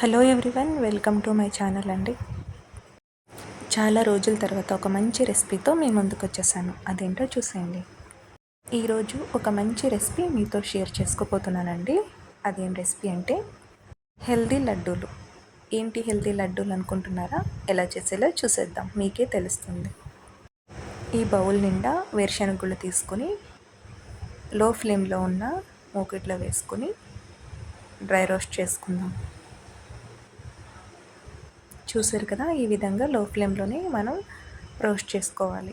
Hello everyone welcome to my channel అండి. చాలా రోజుల తర్వాత ఒక మంచి రెసిపీతో మీ ముందుకు వచ్చేసాను. అదేంటో చూసేయండి. ఈరోజు ఒక మంచి రెసిపీ మీతో షేర్ చేసుకోపోతున్నానండి అదేం రెసిపీ అంటే హెల్దీ లడ్డూలు. ఏంటి హెల్దీ లడ్డూలు అనుకుంటున్నారా? ఎలా చేసేలా చూసేద్దాం. మీకే తెలుస్తుంది. ఈ బౌల్ నిండా వేరుశనగుళ్ళు తీసుకొని లో ఫ్లేమ్లో ఉన్న మూకిట్లో వేసుకొని డ్రై రోస్ట్ చేసుకుందాం. చూసారు కదా ఈ విధంగా లో ఫ్లేమ్లోనే మనం రోస్ట్ చేసుకోవాలి.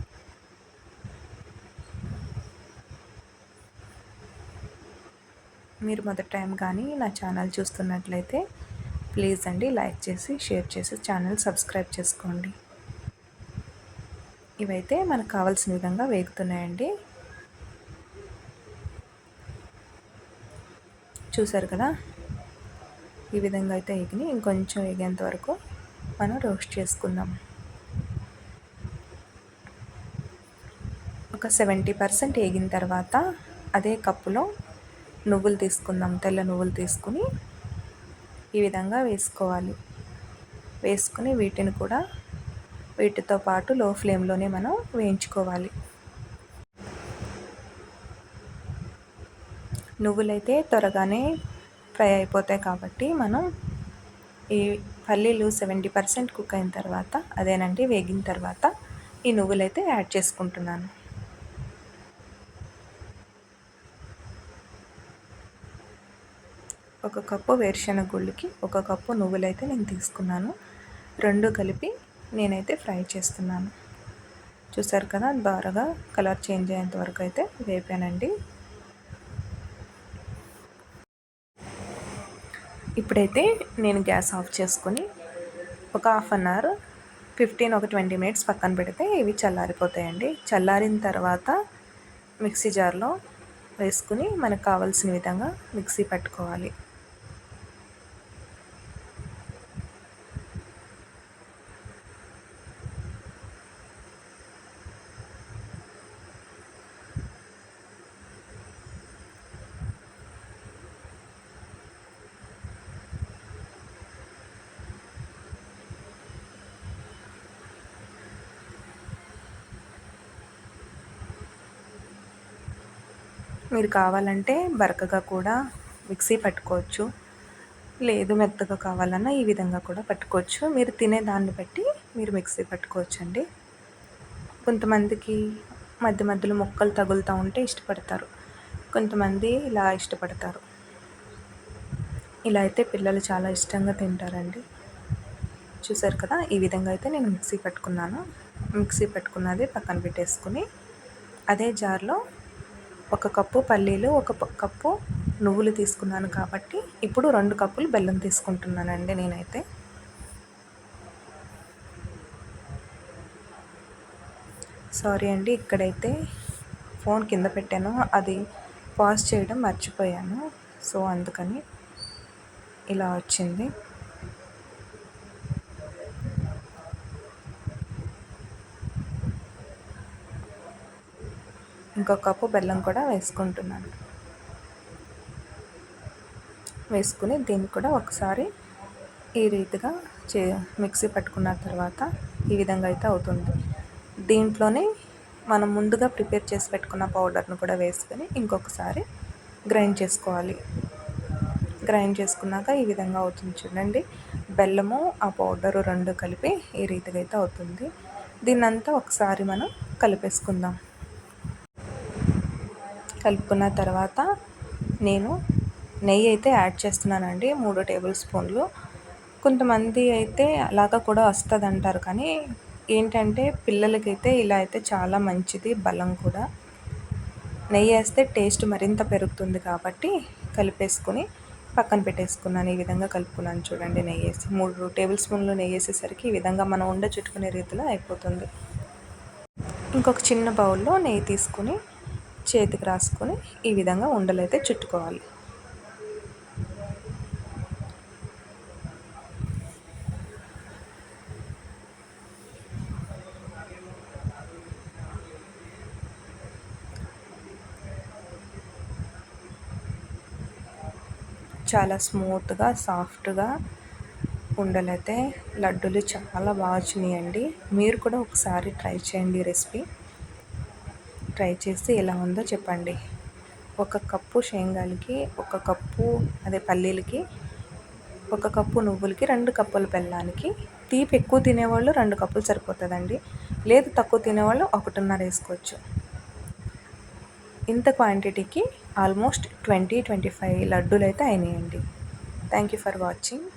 మీరు మొదటి టైం కానీ నా ఛానల్ చూస్తున్నట్లయితే ప్లీజ్ అండి లైక్ చేసి షేర్ చేసి ఛానల్ సబ్స్క్రైబ్ చేసుకోండి. ఇవైతే మనకు కావాల్సిన విధంగా వేగుతున్నాయండి. చూసారు కదా? ఈ విధంగా అయితే ఎగిని ఇంకొంచెం ఎగేంత వరకు మనం రోస్ట్ చేసుకుందాం. ఒక సెవెంటీ పర్సెంట్ వేగిన తర్వాత అదే కప్పులో నువ్వులు తీసుకుందాం తెల్ల నువ్వులు తీసుకుని ఈ విధంగా వేసుకోవాలి. వేసుకుని వీటిని కూడా వీటితో పాటు లో ఫ్లేమ్లోనే మనం వేయించుకోవాలి. నువ్వులైతే త్వరగానే ఫ్రై అయిపోతాయి కాబట్టి మనం ఈ పల్లీలు సెవెంటీ పర్సెంట్ కుక్ అయిన తర్వాత అదేనండి వేగిన తర్వాత ఈ నువ్వులైతే యాడ్ చేసుకుంటున్నాను. ఒక కప్పు వేరుశెనగ గుళ్ళకి ఒక కప్పు నువ్వులైతే నేను తీసుకున్నాను. రెండు కలిపి నేనైతే ఫ్రై చేస్తున్నాను. చూసారు కదా బాగా కలర్ చేంజ్ అయ్యేంత వరకు అయితే వేపానండి. ఇప్పుడైతే నేను గ్యాస్ ఆఫ్ చేసుకొని ఒక హాఫ్ అన్ అవర్ ఫిఫ్టీన్ ఒక ట్వంటీ మినిట్స్ పక్కన పెడితే ఇవి చల్లారిపోతాయండి. చల్లారిన తర్వాత మిక్సీ జార్లో వేసుకుని మనకు కావాల్సిన విధంగా మిక్సీ పట్టుకోవాలి. మీరు కావాలంటే బరకగా కూడా మిక్సీ పట్టుకోవచ్చు. లేదు మెత్తగా కావాలన్నా ఈ విధంగా కూడా పట్టుకోవచ్చు. మీరు తినే దాన్ని బట్టి మీరు మిక్సీ పట్టుకోవచ్చు అండి కొంతమందికి మధ్య మధ్యలో ముక్కలు తగులుతూ ఉంటే ఇష్టపడతారు. కొంతమంది ఇలా ఇష్టపడతారు. ఇలా అయితే పిల్లలు చాలా ఇష్టంగా తింటారండి. చూసారు కదా? ఈ విధంగా అయితే నేను మిక్సీ పట్టుకున్నాను. మిక్సీ పెట్టుకున్నది పక్కన పెట్టేసుకుని అదే జార్లో ఒక కప్పు పల్లీలు ఒక కప్పు నువ్వులు తీసుకున్నాను కాబట్టి ఇప్పుడు రెండు కప్పులు బెల్లం తీసుకుంటున్నానండి నేనైతే. సారీ అండి ఇక్కడైతే ఫోన్ కింద పెట్టాను అది పాజ్ చేయడం మర్చిపోయాను. సో అందుకని ఇలా వచ్చింది. ఇంకొక కప్పు బెల్లం కూడా వేసుకుంటున్నాను. వేసుకుని దీన్ని కూడా ఒకసారి ఈ రీతిగా చే మిక్సీ పట్టుకున్న తర్వాత ఈ విధంగా అయితే అవుతుంది. దీంట్లోనే మనం ముందుగా ప్రిపేర్ చేసి పెట్టుకున్న పౌడర్ను కూడా వేసుకొని ఇంకొకసారి గ్రైండ్ చేసుకోవాలి. గ్రైండ్ చేసుకున్నాక ఈ విధంగా అవుతుంది చూడండి. బెల్లము ఆ పౌడరు రెండు కలిపి ఈ రీతిగా అయితే అవుతుంది. దీన్నంతా ఒకసారి మనం కలిపేసుకుందాం. కలుపుకున్న తర్వాత నేను నెయ్యి అయితే యాడ్ చేస్తున్నానండి మూడు టేబుల్ స్పూన్లు. కొంతమంది అయితే అలాగా కూడా వస్తుంది అంటారు కానీ ఏంటంటే పిల్లలకైతే ఇలా అయితే చాలా మంచిది బలం కూడా. నెయ్యి వేస్తే టేస్ట్ మరింత పెరుగుతుంది కాబట్టి కలిపేసుకొని పక్కన పెట్టేసుకున్నాను ఈ విధంగా కలుపుకున్నాను చూడండి నెయ్యి వేసి. మూడు టేబుల్ స్పూన్లు నెయ్యి వేసేసరికి ఈ విధంగా మనం ఉండ చుట్టుకునే రీతిలో అయిపోతుంది. ఇంకొక చిన్న బౌల్లో నెయ్యి తీసుకుని చేతికి రాసుకొని ఈ విధంగా ఉండలైతే చుట్టుకోవాలి. చాలా స్మూత్గా సాఫ్ట్గా ఉండలైతే లడ్డూలు చాలా బాగా వచ్చినాయండి. మీరు కూడా ఒకసారి ట్రై చేయండి రెసిపీ. ట్రై చేసి ఎలా ఉందో చెప్పండి. ఒక కప్పు శేంగాలకి ఒక కప్పు అదే పల్లీలకి ఒక కప్పు నువ్వులకి రెండు కప్పుల బెల్లానికి. తీపి ఎక్కువ తినేవాళ్ళు రెండు కప్పులు సరిపోతుందండి. లేదు తక్కువ తినేవాళ్ళు ఒకటిన్నర వేసుకోవచ్చు. ఇంత క్వాంటిటీకి ఆల్మోస్ట్ ట్వంటీ ట్వంటీ ఫైవ్ లడ్డూలు అయితే అయినాయండి. Thank you for watching.